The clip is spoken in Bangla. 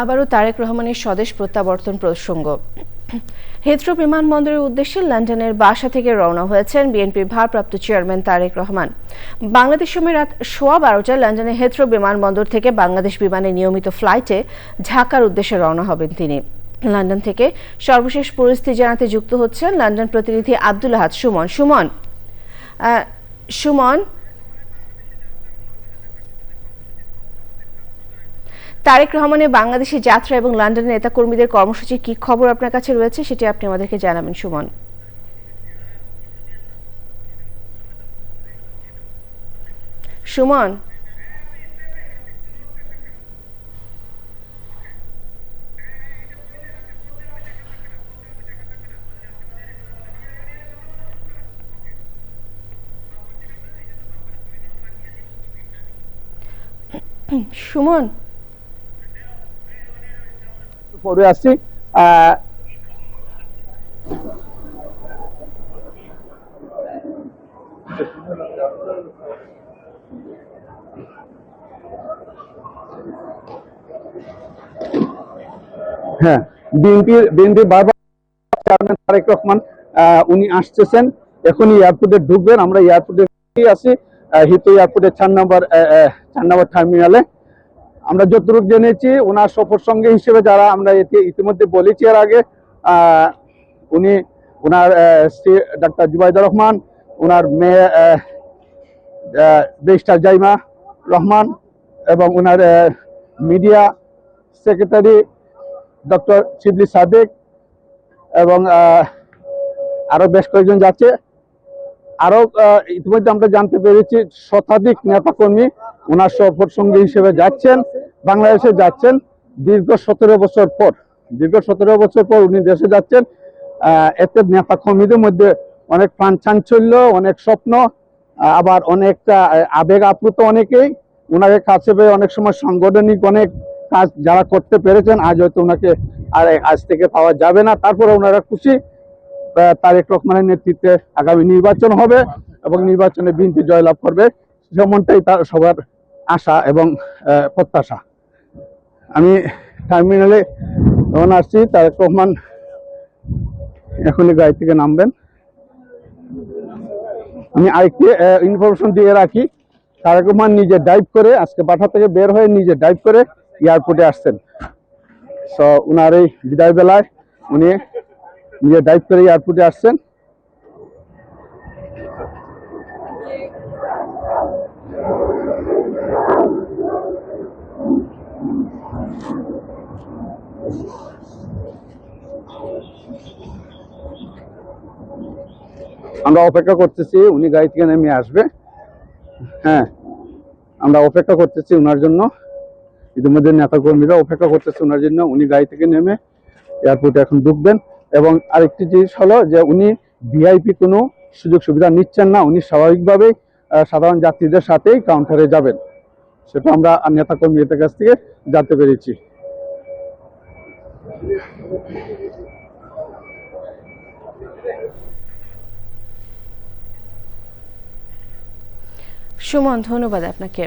আবারও তারেক রহমানের স্বদেশ প্রত্যাবর্তন প্রসঙ্গ। হিথ্রো বিমানবন্দরের উদ্দেশ্যে লন্ডনের বাসা থেকে রওনা হয়েছেন বিএনপির ভারপ্রাপ্ত চেয়ারম্যান তারেক রহমান। বাংলাদেশ সময় রাত সোয়া বারোটায় লন্ডনের হেথ্রো বিমানবন্দর থেকে বাংলাদেশ বিমানের নিয়মিত ফ্লাইটে ঢাকার উদ্দেশ্যে রওনা হবেন তিনি। লন্ডন থেকে সর্বশেষ পরিস্থিতি জানাতে যুক্ত হচ্ছেন লন্ডন প্রতিনিধি আব্দুল আহাদ সুমন। সুমন সুমন তারেক রহমানের বাংলাদেশে যাত্রা এবং লন্ডনের নেতাকর্মীদের কর্মসূচির কি খবর আপনার কাছে রয়েছে সেটি আপনি আমাদেরকে জানাবেন, সুমন। সুমন। সুমন। পরে আসছি। হ্যাঁ বিএনপির বিএনপির বারবার চেয়ারম্যান তারেক রহমান উনি আসতেছেন। এখনই এয়ারপোর্টে ঢুকবেন, আমরা এয়ারপোর্টে আছি হিতো এয়ারপোর্টের চার নম্বর চার নম্বর টার্মিনালে। আমরা যতটুকু জেনেছি ওনার সফর সঙ্গী হিসেবে যারা আমরা ইতিমধ্যে বলেছি এর আগে উনি ওনার স্ত্রী ডাক্তার জুবাইদা রহমান ওনার মেয়ে বেস্টার জাইমা রহমান এবং ওনার media secretary doctor Shibli Sadek এবং আহ, আরও বেশ কয়েকজন যাচ্ছে। আরও আহ, ইতিমধ্যে আমরা জানতে পেরেছি শতাধিক নেতাকর্মী ওনার সফর সঙ্গী হিসেবে যাচ্ছেন। বাংলাদেশে যাচ্ছেন দীর্ঘ সতেরো বছর পর, দীর্ঘ সতেরো বছর পর উনি দেশে যাচ্ছেন। এতে নেতা কর্মীদের মধ্যে অনেক প্রাণ চাঞ্চল্য, অনেক স্বপ্ন আবার অনেকটা আবেগ আপ্লুত অনেকেই। ওনাকে কাছে পেয়ে অনেক সময় সাংগঠনিক অনেক কাজ যারা করতে পেরেছেন, আজ হয়তো ওনাকে আর আজ থেকে পাওয়া যাবে না। তারপরে ওনারা খুশি তারেক রহমানের নেতৃত্বে আগামী নির্বাচন হবে এবং নির্বাচনে বিএনপি জয়লাভ করবে, যেমনটাই তার সবার আশা এবং প্রত্যাশা। আমি টার্মিনালে যখন আসছি, তারেক রহমান এখনই গাড়ি থেকে নামবেন। আমি আরেকটি ইনফরমেশন দিয়ে রাখি। তারেক রহমান নিজে ড্রাইভ করে, আজকে বাঠা থেকে বের হয়ে নিজে ড্রাইভ করে এয়ারপোর্টে আসছেন। সো উনার এই বিদায় বেলায় উনি নিজে ড্রাইভ করে এয়ারপোর্টে আসছেন। আমরা অপেক্ষা করতেছি, উনি গাড়ি থেকে নেমে আসবে। হ্যাঁ আমরা অপেক্ষা করতেছি ওনার জন্য। ইতিমধ্যে নেতা কর্মীরা অপেক্ষা করতেছে ওনার জন্য। উনি গাড়ি থেকে নেমে এয়ারপোর্টে এখন ঢুকবেন। এবং আরেকটি জিনিস হলো যে উনি ভিআইপি কোনো সুযোগ সুবিধা নিচ্ছেন না। উনি স্বাভাবিকভাবেই সাধারণ যাত্রীদের সাথেই কাউন্টারে যাবেন। সেটা আমরা নেতা কর্মীদের কাছ থেকে জানতে পেরেছি। সুমন ধন্যবাদ আপনাকে।